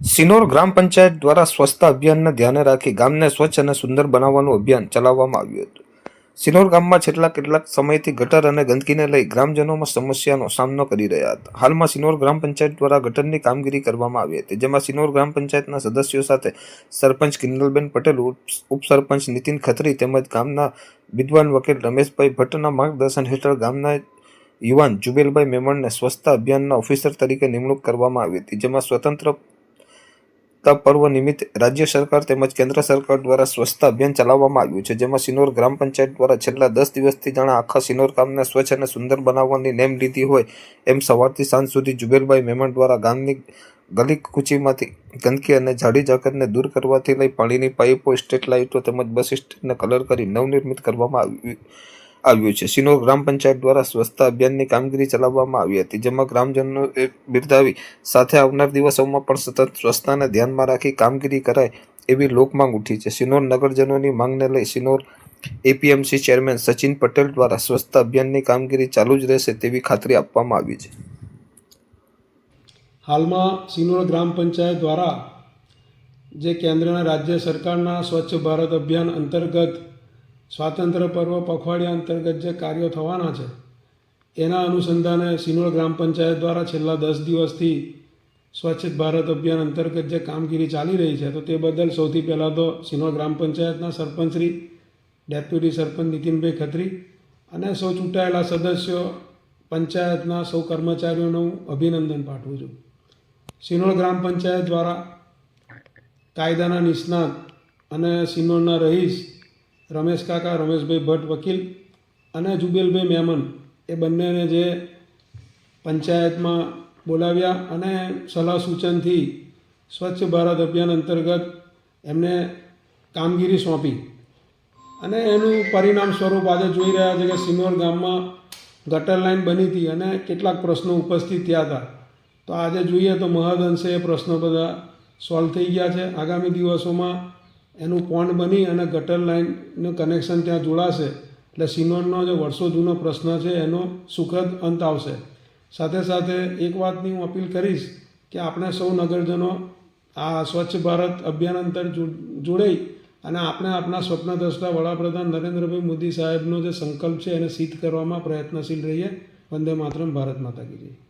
સિનોર ગ્રામ પંચાયત દ્વારા સ્વચ્છતા અભિયાનને ધ્યાને રાખી ગામને સ્વચ્છ અને સુંદર બનાવવાનું અભિયાન ચલાવવામાં આવ્યું હતું. સિનોર ગામમાં છેલ્લા કેટલાક સમયથી ગટર અને ગંદકીને લઈ ગ્રામજનોમાં સમસ્યાનો સામનો કરી રહ્યા હતા. હાલમાં સિનોર ગ્રામ પંચાયત દ્વારા ગટરની કામગીરી કરવામાં આવી હતી, જેમાં સિનોર ગ્રામ પંચાયતના સદસ્યો સાથે સરપંચ કિન્નલબેન પટેલ ઉપસરપંચ નીતિન ખત્રી તેમજ ગામના વિદ્વાન વકીલ રમેશભાઈ ભટ્ટના માર્ગદર્શન હેઠળ ગામના યુવાન જુબેલભાઈ મેમણને સ્વચ્છતા અભિયાનના ઓફિસર તરીકે નિમણૂક કરવામાં આવી હતી, જેમાં સ્વતંત્ર સ્વચ્છતા પર્વ નિમિત્તે રાજ્ય સરકાર તેમજ કેન્દ્ર સરકાર દ્વારા સ્વચ્છતા અભિયાન ચલાવવામાં આવ્યું છે, જેમાં સિનોર ગ્રામ પંચાયત દ્વારા છેલ્લા દસ દિવસથી જાણે આખા સિનોર ગામને સ્વચ્છ અને સુંદર બનાવવાની નેમ લીધી હોય એમ સવારથી સાંજ સુધી જુબેલભાઈ મેમણ દ્વારા ગામની ગલી કૂચીમાંથી ગંદકી અને જાડી જાકતને દૂર કરવાથી લઈ પાણીની પાઇપો, સ્ટ્રીટ લાઇટો તેમજ બસ સ્ટેન્ડને કલર કરી નવનિર્મિત કરવામાં આવ્યું. આવ્યું છે. સિનો ગ્રામ પંચાયત દ્વારા સ્વચ્છતા અભિયાનની કામગીરી ચલાવવામાં આવી હતી, જેમાં ગ્રામજનો બિરદાવી સાથે આવનાર દિવસોમાં પણ સતત સ્વચ્છતાને ધ્યાનમાં રાખી કામગીરી કરાય એવી લોકમાંગ ઉઠી છે. સિનોર નગરજનોની માંગને લઈ સિનોર એપીએમસી ચેરમેન સચિન પટેલ દ્વારા સ્વચ્છતા અભિયાનની કામગીરી ચાલુ જ રહેશે તેવી ખાતરી આપવામાં આવી છે. હાલમાં સિનોર ગ્રામ પંચાયત દ્વારા જે કેન્દ્રના રાજ્ય સરકારના સ્વચ્છ ભારત અભિયાન અંતર્ગત સ્વાતંત્ર્ય પર્વ પખવાડિયા અંતર્ગત જે કાર્યો થવાના છે, એના અનુસંધાને સિનોર ગ્રામ પંચાયત દ્વારા છેલ્લા દસ દિવસથી સ્વચ્છ ભારત અભિયાન અંતર્ગત જે કામગીરી ચાલી રહી છે, તો તે બદલ સૌથી પહેલાં તો સિનોર ગ્રામ પંચાયતના સરપંચશ્રી ડેપ્યુટી સરપંચ નીતિનભાઈ ખત્રી અને સૌ ચૂંટાયેલા સદસ્યો, પંચાયતના સૌ કર્મચારીઓનું હું અભિનંદન પાઠવું છું. સિનોર ગ્રામ પંચાયત દ્વારા કાયદાના નિષ્ણાત અને સિનોરના રહીશ રમેશ કાકા, રમેશભાઈ ભટ્ટ, વકીલ અને જુબેલભાઈ મેમન એ બંનેને જે પંચાયતમાં બોલાવ્યા અને સલાહ સૂચનથી સ્વચ્છ ભારત અભિયાન અંતર્ગત એમને કામગીરી સોંપી. અને એનું પરિણામ સ્વરૂપ આજે જોઈ રહ્યા છે કે સિનોર ગામમાં ગટર લાઈન બની હતી અને કેટલાક પ્રશ્નો ઉપસ્થિત થયા હતા. તો આજે જોઈએ તો મહદ અંશે એ પ્રશ્નો બધા સોલ્વ થઈ ગયા છે. આગામી દિવસોમાં એનું પોન્ડ બની અને ગટર લાઈનનું કનેક્શન ત્યાં જોડાશે. એટલે સિનોરનો જે વર્ષો જૂનો પ્રશ્ન છે, એનો સુખદ અંત આવશે. સાથે સાથે એક વાતની હું અપીલ કરીશ કે આપણે સૌ નગરજનો આ સ્વચ્છ ભારત અભિયાન અંતર જોડાઈ અને આપણે આપણા સ્વપ્નદ્રષ્ટા વડાપ્રધાન નરેન્દ્રભાઈ મોદી સાહેબનો જે સંકલ્પ છે, એને સિદ્ધ કરવામાં પ્રયત્નશીલ રહીએ. વંદે માતરમ, ભારત માતા કી જય.